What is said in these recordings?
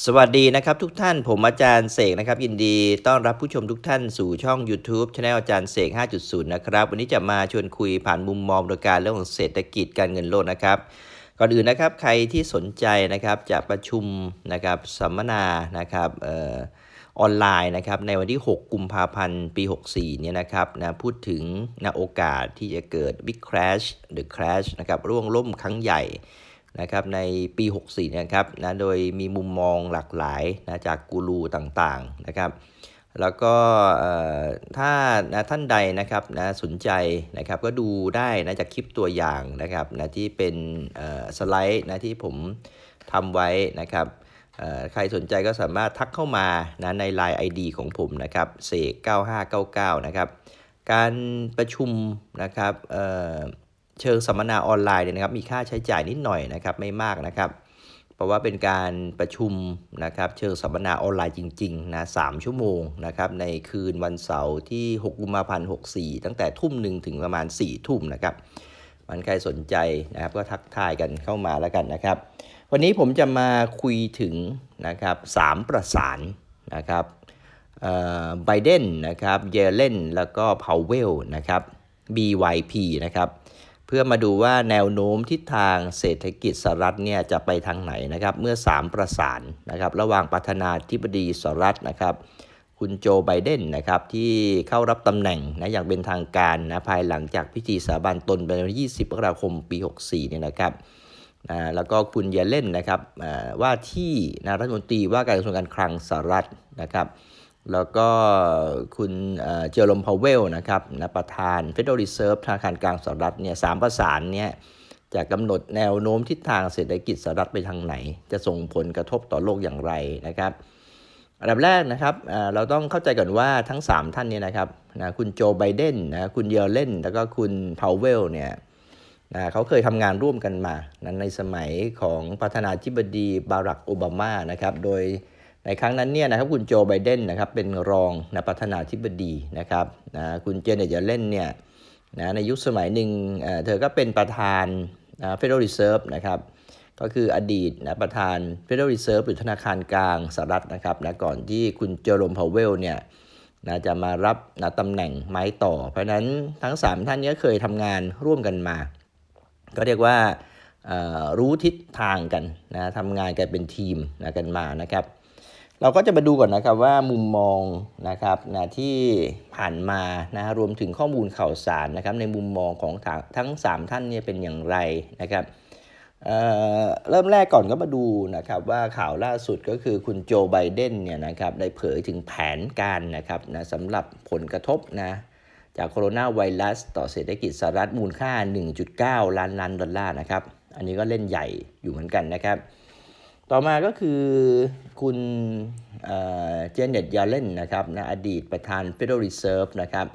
สวัสดีนะครับทุกท่านผมอาจารย์เสกนะครับ ยินดีต้อนรับผู้ชมทุกท่านสู่ช่อง YouTube ช anel อาจารย์เสก 5.0 นะครับ วันนี้จะมาชวนคุยผ่านมุมมองโดยการเรื่องของเศรษฐกิจการเงินโลกนะครับ ก่อนอื่นนะครับใครที่สนใจนะครับจะประชุมนะครับสัมมนานะครับเอ่อออนไลน์นะครับในวันที่ 6 กุมภาพันธ์ปี 64 เนี่ยนะครับนะพูดถึงนะโอกาสที่จะเกิด Big Crash หรือ Crash นะครับร่วงล่มครั้งใหญ่ นะครับในปี 64นะครับนะโดยมีมุมมองหลากหลายนะจากกูรูต่างๆนะครับแล้วก็เอ่อถ้านะท่านใดนะครับนะสนใจนะครับก็ดูได้นะจากคลิปตัวอย่างนะครับนะที่เป็นเอ่อสไลด์นะที่ผมทำไว้นะครับเอ่อใครสนใจก็สามารถทักเข้ามานะใน Line ID ของผมนะครับเสก9599 นะครับ การประชุมนะครับ เชิงสัมมนาออนไลน์เนี่ยนะครับมีค่าใช้จ่ายนิดหน่อยนะครับไม่มากนะครับ เพราะว่าเป็นการประชุมนะครับเชิงสัมมนาออนไลน์จริงๆนะสามชั่วโมงนะครับในคืนวันเสาร์ที่ 6 กุมภาพันธ์ 64 ตั้งแต่ทุ่มหนึ่งถึงประมาณ 4 ทุ่มนะครับมันใครสนใจนะครับก็ทักทายกันเข้ามาแล้วกันนะครับ วันนี้ผมจะมาคุยถึงนะครับสามประสานนะครับไบเดนนะครับเยเลนแล้วก็พาวเวลนะครับ BYP นะครับ พื่อมาดูว่าแนวโน้มทิศทางเศรษฐกิจสหรัฐเนี่ยจะไปทางไหนนะครับเมื่อ 3 ประสานนะครับระหว่างประธานาธิบดีสหรัฐนะครับคุณโจไบเดนนะครับที่เข้ารับตำแหน่งนะอย่างเป็นทางการนะภายหลังจากพิธีสาบานตนในวันที่20มกราคมปี 64เนี่ยนะครับอ่าแล้วก็คุณเยเลนนะครับว่าที่นะรัฐมนตรีว่าการกระทรวงการคลังสหรัฐนะครับ แล้วก็คุณเจอร์มพาวเวลนะครับนะประธาน Federal Reserve ธนาคารกลางสหรัฐเนี่ยสามประสานเนี่ยจะกำหนดแนวโน้มทิศทางเศรษฐกิจสหรัฐไปทางไหน จะส่งผลกระทบต่อโลกอย่างไรนะครับอันดับแรกนะครับเอ่อเราต้องเข้าใจก่อนว่าทั้ง 3 ท่านเนี่ยนะครับนะคุณโจไบเดนนะคุณเยเลนแล้วก็คุณพาวเวลเนี่ยนะเขาเคยทำงานร่วมกันมานะในสมัยของประธานาธิบดีบารักโอบามานะครับโดย ในครั้งนั้นเนี่ยนะครับคุณโจไบเดนนะครับเป็นรองนะประธานาธิบดีนะครับนะคุณเจเน็ตเยเลนเนี่ยนะในยุคสมัยหนึ่งเธอก็เป็นประธานนะ Federal Reserve นะครับก็คืออดีตนะประธาน Federal Reserve หรือธนาคารกลางสหรัฐนะครับนะก่อนที่คุณเจอร์โรมพาวเวลเนี่ยนะจะมารับนะตำแหน่งไม้ต่อ เพราะนั้นทั้ง 3 ท่านนี้เคยทำงานร่วมกันมา ก็เรียกว่ารู้ทิศทางกันนะทำงานกันเป็นทีมนะกันมานะครับ เราก็จะมาดูก่อนนะครับว่ามุมมองนะครับนะที่ผ่านมานะรวมถึงข้อมูลข่าวสารนะครับ ในมุมมองของทั้ง 3 ท่านเนี่ยเป็นอย่างไรนะครับเเริ่มแรกก่อนก็มาดูนะครับว่าข่าวล่าสุดก็คือคุณโจไบเดนเนี่ยนะครับได้เผยถึงแผนการนะครับนะสำหรับผลกระทบนะจากโคโรนาไวรัสต่อเศรษฐกิจสหรัฐมูลค่า 1.9 ล้านล้านดอลลาร์นะครับ อันนี้ก็เล่นใหญ่อยู่เหมือนกันนะครับ ต่อมาก็คือคุณเจเน็ตยาเลนนะครับนะอดีตประธาน Federal Reserve นะครับ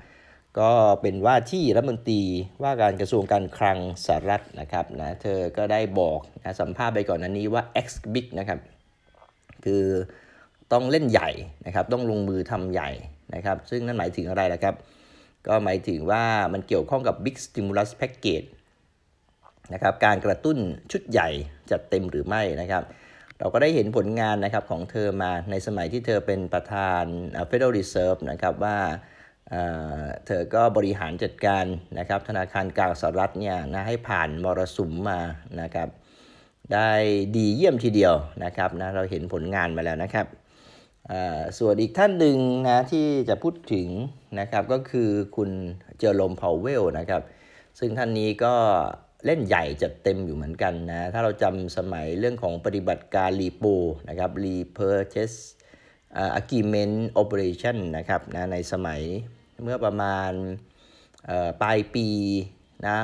ก็เป็นว่าที่รัฐมนตรีว่าการกระทรวงการคลังสหรัฐนะครับนะเธอก็ได้บอกนะสัมภาษณ์ไปก่อนหน้านี้ว่า X Big นะครับคือต้องเล่นใหญ่นะครับต้องลงมือทำใหญ่นะครับซึ่งนั่นหมายถึงอะไรล่ะครับ ก็หมายถึงว่ามันเกี่ยวข้องกับ Big Stimulus Package นะครับการกระตุ้นชุดใหญ่จัดเต็มหรือไม่นะครับ เราก็ได้เห็นผลงานนะครับของเธอมาในสมัยที่เธอเป็นประธาน Federal Reserve นะครับว่าเเธอก็บริหารจัดการนะครับธนาคารกลางสหรัฐเนี่ยนะให้ผ่านมรสุมมานะครับได้ดีเยี่ยมทีเดียวนะครับนะเราเห็นผลงานมาแล้วนะครับส่วนอีกท่านหนึ่งนะที่จะพูดถึงนะครับก็คือคุณเจอร์โรมพาวเวลนะครับซึ่งท่านนี้ก็ เล่นใหญ่จัดเต็มอยู่เหมือนกันนะ ถ้าเราจำสมัยเรื่องของปฏิบัติการรีโปนะครับ repurchase อ่า agreement operation นะครับนะในสมัยเมื่อประมาณปลายปีนะ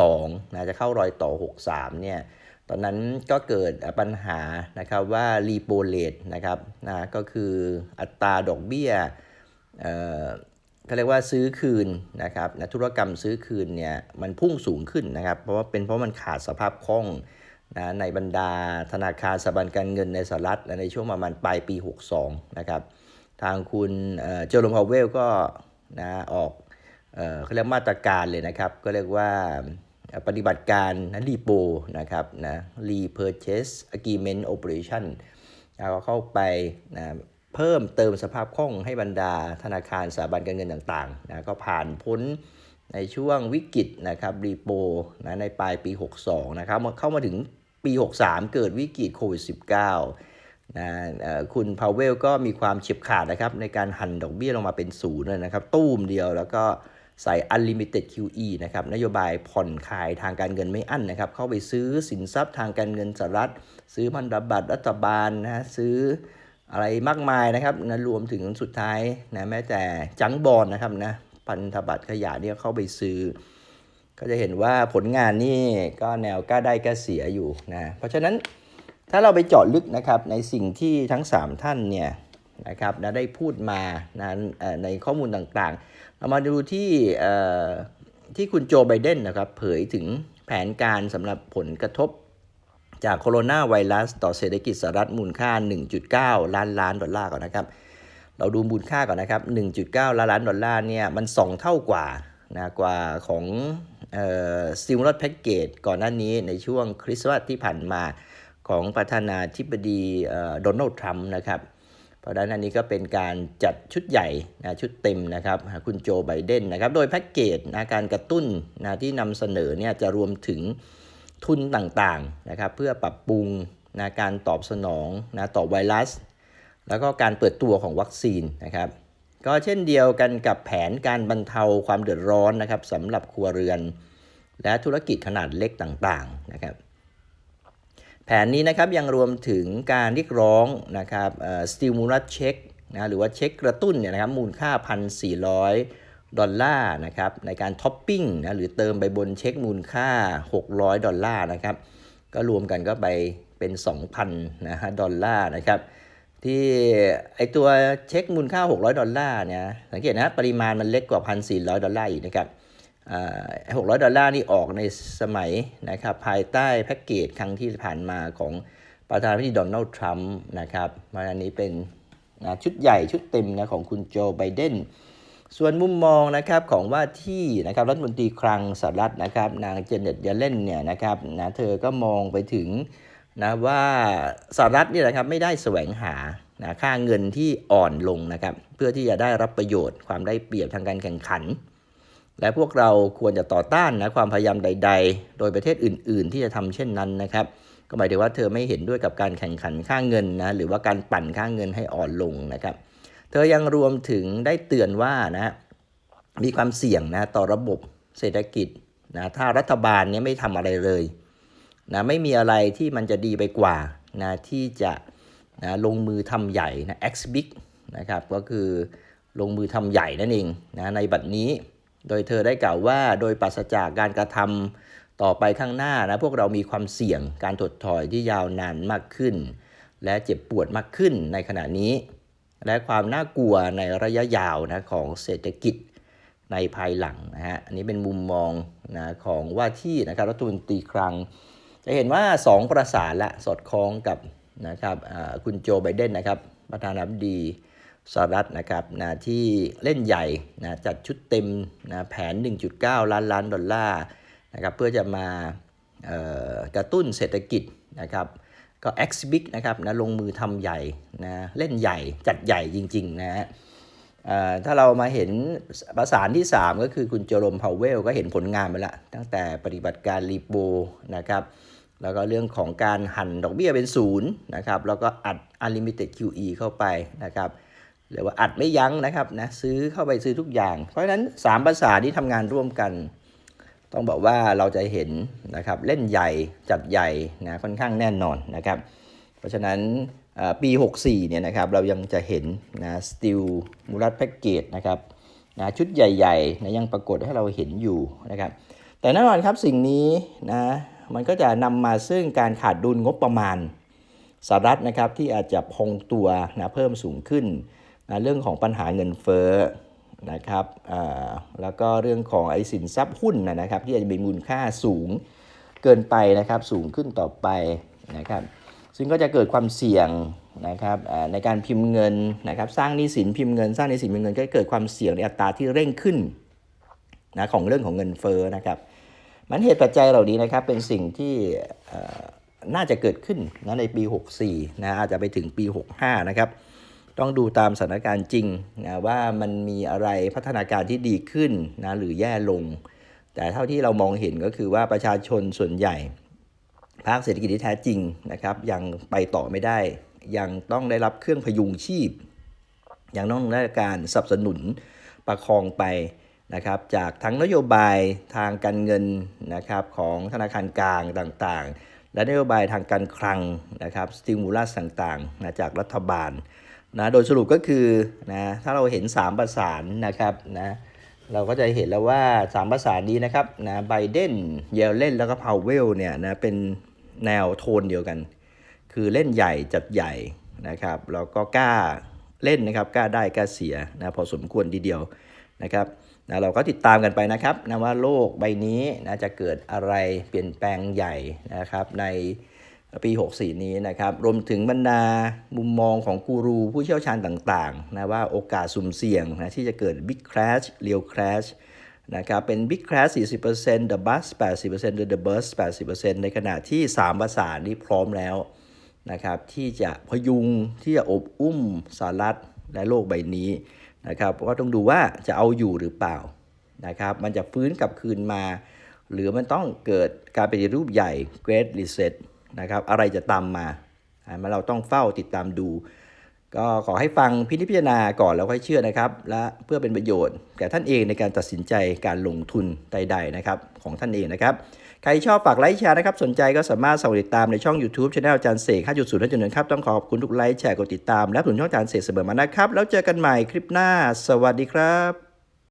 62นะจะเข้ารอยต่อ 63เนี่ยตอนนั้นก็เกิดปัญหานะครับว่า repo rate นะครับนะก็คืออัตราดอกเบี้ย เขาเรียกว่าซื้อคืนนะครับนะธุรกรรมซื้อคืนเนี่ยมันพุ่งสูงขึ้นนะครับ เพราะว่าเป็นเพราะมันขาดสภาพคล่องนะในบรรดาธนาคารสถาบันการเงินในสหรัฐในช่วงประมาณปลายปี 62 นะครับ ทางคุณเจอร์โรมพาวเวลก็นะออกเขาเรียกมาตรการเลยนะครับ ก็เรียกว่าปฏิบัติการนะรีโปนะครับนะ repurchase agreement operation แล้วก็เข้าไปนะ เพิ่มเติมสภาพคล่องให้บรรดาธนาคารสถาบันการเงินต่างๆนะก็ผ่านพ้นในช่วงวิกฤตนะครับรีโปนะในปลายปี 62 นะครับมาเข้ามาถึงปี 63 เกิดวิกฤตโควิด 19 นะเออคุณพาวเวลก็มีความเฉียบขาดนะครับในการหั่นดอกเบี้ยลงมาเป็นศูนย์เลยนะครับ ตู้มเดียวแล้วก็ใส่ unlimited QE นะครับนโยบายผ่อนคลายทางการเงินไม่อั้นนะครับ เข้าไปซื้อสินทรัพย์ทางการเงินสหรัฐ ซื้อพันธบัตรรัฐบาลนะซื้อ อะไรมากมายนะครับนะรวมถึงสุดท้ายนะแม้แต่จังบอลนะครับนะพันธบัตรขยะเนี่ยเข้าไปซื้อ ก็จะเห็นว่าผลงานนี่ก็แนวกล้าได้กล้าเสียอยู่นะเพราะฉะนั้นถ้าเราไปเจาะลึกนะครับในสิ่งที่ทั้ง 3 ท่านเนี่ยนะครับนะได้พูดมานะในข้อมูลต่างๆ เรามาดูที่ที่คุณโจไบเดนนะครับเผยถึงแผนการสำหรับผลกระทบ จากโคโรนาไวรัสต่อเศรษฐกิจสหรัฐมูลค่า 1.9 ล้านล้านดอลลาร์ก่อนนะครับ เราดูมูลค่าก่อนนะครับ 1.9 ล้านล้านดอลลาร์เนี่ยมัน 2 เท่ากว่านะกว่าของสติมูลัสแพ็กเกจก่อนหน้านี้ในช่วงคริสต์มาสที่ผ่านมาของประธานาธิบดีโดนัลด์ทรัมป์นะครับเพราะฉะนั้นอันนี้ก็เป็นการจัดชุดใหญ่นะชุดเต็มนะครับคุณโจไบเดนนะครับ โดยแพ็กเกจนะการกระตุ้นนะที่นำเสนอเนี่ยจะรวมถึง ทุนต่างๆนะครับ เพื่อปรับปรุงนะการตอบสนองนะต่อไวรัส แล้วก็การเปิดตัวของวัคซีนนะครับ ก็เช่นเดียวกันกับแผนการบรรเทาความเดือดร้อนนะครับสำหรับครัวเรือน และธุรกิจขนาดเล็กต่างๆนะครับ แผนนี้นะครับยังรวมถึงการเรียกร้องนะครับสติมูลัสเช็คนะหรือว่าเช็คกระตุ้นเนี่ยนะครับมูลค่า 1,400 ดอลลาร์นะครับในการท็อปปิ้งนะหรือเติมไปบนเช็คมูลค่า 600 ดอลลาร์นะครับก็รวมกันก็ไปเป็น 2,000นะฮะดอลลาร์นะครับที่ไอตัวเช็คมูลค่า 600 ดอลลาร์เนี่ยสังเกตนะปริมาณมันเล็กกว่า 1,400 ดอลลาร์อีกนะครับอ่า600 ดอลลาร์นี่ออกในสมัยนะครับภายใต้แพ็กเกจครั้งที่ผ่านมาของประธานาธิบดีโดนัลด์ทรัมป์นะครับมาอันนี้เป็นนะชุดใหญ่ชุดเต็มนะของคุณโจไบเดน ส่วนมุมมองนะครับของว่าที่นะครับรัฐมนตรีคลังสหรัฐนะครับนางเจเน็ตเยเลนเนี่ยนะครับนะเธอก็มองไปถึงนะว่าสหรัฐเนี่ยนะครับไม่ได้แสวงหานะค่าเงินที่อ่อนลงนะครับเพื่อที่จะได้รับประโยชน์ความได้เปรียบทางการแข่งขัน และพวกเราควรจะต่อต้านนะความพยายามใด ๆ โดยประเทศอื่น ๆ ที่จะทำเช่นนั้นนะครับก็หมายถึงว่าเธอไม่เห็นด้วยกับการแข่งขันค่าเงินนะหรือว่าการปั่นค่าเงินให้อ่อนลงนะครับ เธอยังรวมถึงได้เตือนว่านะมีความเสี่ยงนะต่อระบบเศรษฐกิจนะถ้ารัฐบาลเนี้ไม่ทำอะไรเลยนะไม่มีอะไรที่มันจะดีไปกว่านะที่จะนะลงมือทำใหญ่นะ X big นะครับก็คือลงมือทำใหญ่นั่นเองนะในบัดนี้ โดยเธอได้กล่าวว่าโดยปราศจากการกระทำต่อไปข้างหน้านะพวกเรามีความเสี่ยงการถดถอยที่ยาวนานมากขึ้น และเจ็บปวดมากขึ้นในขณะนี้ และความน่ากลัวในระยะยาวนะของเศรษฐกิจในภายหลังนะฮะอันนี้เป็นมุมมองนะของว่าที่นะครับรัฐมนตรีคลัง จะเห็นว่า 2 ประสานละสอดคล้องกับนะครับคุณโจไบเดนนะครับประธานาธิบดีสหรัฐนะครับนะที่เล่นใหญ่นะจัดชุดเต็มนะแผน 1.9 ล้านล้านดอลลาร์นะครับเพื่อจะมากระตุ้นเศรษฐกิจนะครับ ก็ X Big นะครับนะลงมือทำใหญ่นะเล่นใหญ่จัดใหญ่จริงๆนะฮะถ้าเรามาเห็นประสานที่ 3 ก็คือคุณเจอโรมพาวเวลก็เห็นผลงานไปแล้วตั้งแต่ปฏิบัติการรีโบนะครับแล้วก็เรื่องของการหั่นดอกเบี้ยเป็นศูนย์นะครับแล้วก็อัด Unlimited QE เข้าไปนะครับหรือว่าอัดไม่ยั้งนะครับนะซื้อเข้าไปซื้อทุกอย่าง เพราะฉะนั้น 3 ภาษาที่ทำงานร่วมกัน ต้องบอกว่าเราจะเห็นนะครับเล่นใหญ่จัดใหญ่นะค่อนข้างแน่นอนนะครับ เพราะฉะนั้นปี 64เนี่ยนะครับเรายังจะเห็นนะสติลมูลัสแพ็กเกจนะครับนะชุดใหญ่ๆนะยังปรากฏให้เราเห็นอยู่นะครับ แต่แน่นอนครับสิ่งนี้นะมันก็จะนำมาซึ่งการขาดดุลงบประมาณสหรัฐนะครับที่อาจจะพองตัวนะเพิ่มสูงขึ้นนะเรื่องของปัญหาเงินเฟ้อ นะครับแล้วก็เรื่องของไอสินทรัพย์หุ้นนะครับ ที่อาจจะมีมูลค่าสูงเกินไปนะครับสูงขึ้นต่อไปนะครับซึ่งก็จะเกิดความเสี่ยงนะครับในการพิมพ์เงินนะครับสร้างนี้สินพิมพ์เงิน สร้างนี้สินพิมพ์เงินก็เกิดความเสี่ยงในอัตราที่เร่งขึ้นนะของเรื่องของเงินเฟ้อนะครับมันเหตุปัจจัยเหล่านี้นะครับเป็นสิ่งที่น่าจะเกิดขึ้นนะในปี 64นะอาจจะไปถึงปี 65 นะครับ ต้องดูตามสถานการณ์จริงนะว่ามันมีอะไรพัฒนาการที่ดีขึ้นนะหรือแย่ลง แต่เท่าที่เรามองเห็นก็คือว่าประชาชนส่วนใหญ่ภาคเศรษฐกิจที่แท้จริงนะครับ ยังไปต่อไม่ได้ ยังต้องได้รับเครื่องพยุงชีพ ยังต้องได้รับการสนับสนุนประคองไปนะครับ จากทั้งนโยบายทางการเงินนะครับของธนาคารกลางต่างๆ และนโยบายทางการคลังนะครับสติมูลัสต่างๆนะจากรัฐบาล นะโดยสรุปก็คือนะถ้าเราเห็น 3 ประสานนะครับนะเราก็จะเห็นแล้วว่า 3 ประสานนี้นะครับนะไบเดนเยลเลนแล้วก็พาวเวลเนี่ยนะเป็นแนวโทนเดียวกัน คือเล่นใหญ่จัดใหญ่นะครับแล้วก็กล้าเล่นนะครับกล้าได้กล้าเสียนะพอสมควรทีเดียวนะครับนะเราก็ติดตามกันไปนะครับนะว่าโลกใบนี้นะจะเกิดอะไรเปลี่ยนแปลงใหญ่นะครับใน ปี 64 นี้นะครับรวมถึงบรรดามุมมองของกูรูผู้เชี่ยวชาญต่างๆนะว่าโอกาสสุ่มเสี่ยงนะที่จะเกิด Big Crash Real Crash นะครับเป็น Big Crash 40% The Bus 80% The Burst 80%ในขณะที่3ประสานนี้พร้อมแล้วนะครับที่จะพยุงที่จะอบอุ้มสหรัฐและโลกใบนี้นะครับก็ต้องดูว่าจะเอาอยู่หรือเปล่านะครับมันจะฟื้นกลับคืนมา หรือมันต้องเกิดการปฏิรูปใหญ่ Great Reset นะครับอะไรจะตามมาอ่ามันเราต้องเฝ้าติดตามดู ก็ขอให้ฟังพินิจพิจารณาก่อนแล้วค่อยเชื่อนะครับ และเพื่อเป็นประโยชน์แก่ท่านเองในการตัดสินใจการลงทุนใดๆนะครับของท่านเองนะครับใครชอบฝากไลค์แชร์นะครับ สนใจก็สามารถสั่งติดตามในช่อง YouTube Channel อาจารย์เสก5.0 5.1ครับ ต้องขอบคุณทุกไลค์แชร์กดติดตาม และผลช่องอาจารย์เสกเสมอมานะครับ แล้วเจอกันใหม่คลิปหน้า สวัสดีครับ